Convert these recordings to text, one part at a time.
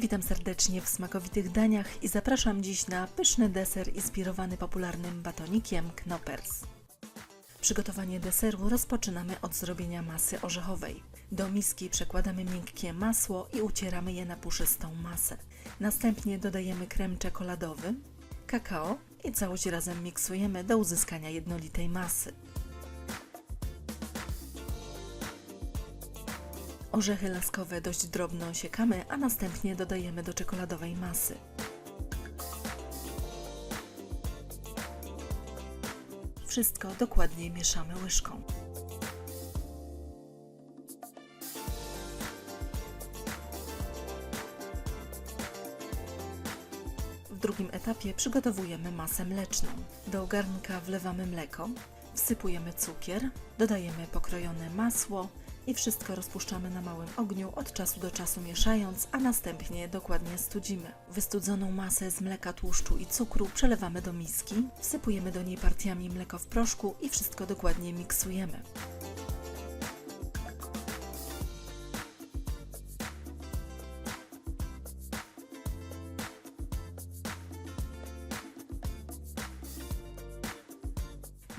Witam serdecznie w smakowitych daniach i zapraszam dziś na pyszny deser inspirowany popularnym batonikiem Knoppers. Przygotowanie deseru rozpoczynamy od zrobienia masy orzechowej. Do miski przekładamy miękkie masło i ucieramy je na puszystą masę. Następnie dodajemy krem czekoladowy, kakao i całość razem miksujemy do uzyskania jednolitej masy. Orzechy laskowe dość drobno siekamy, a następnie dodajemy do czekoladowej masy. Wszystko dokładnie mieszamy łyżką. W drugim etapie przygotowujemy masę mleczną. Do garnka wlewamy mleko, wsypujemy cukier, dodajemy pokrojone masło i wszystko rozpuszczamy na małym ogniu od czasu do czasu mieszając, a następnie dokładnie studzimy. Wystudzoną masę z mleka, tłuszczu i cukru przelewamy do miski, wsypujemy do niej partiami mleko w proszku i wszystko dokładnie miksujemy.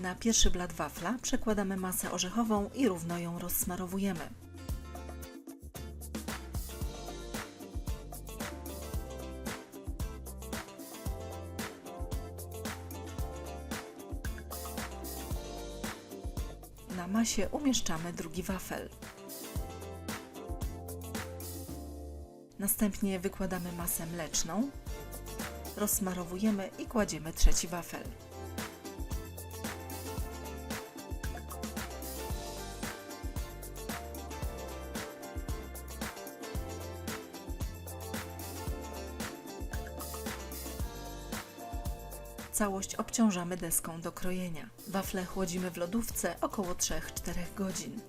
Na pierwszy blat wafla przekładamy masę orzechową i równo ją rozsmarowujemy. Na masie umieszczamy drugi wafel. Następnie wykładamy masę mleczną, rozsmarowujemy i kładziemy trzeci wafel. Całość obciążamy deską do krojenia. Wafle chłodzimy w lodówce około 3-4 godzin.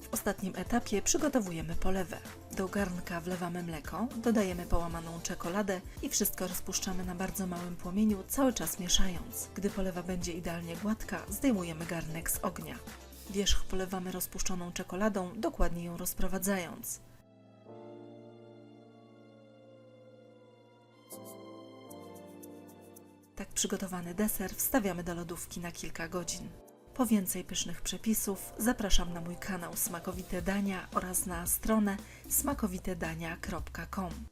W ostatnim etapie przygotowujemy polewę. Do garnka wlewamy mleko, dodajemy połamaną czekoladę i wszystko rozpuszczamy na bardzo małym płomieniu, cały czas mieszając. Gdy polewa będzie idealnie gładka, zdejmujemy garnek z ognia. Wierzch polewamy rozpuszczoną czekoladą, dokładnie ją rozprowadzając. Tak przygotowany deser wstawiamy do lodówki na kilka godzin. Po więcej pysznych przepisów zapraszam na mój kanał Smakowite Dania oraz na stronę smakowitedania.com.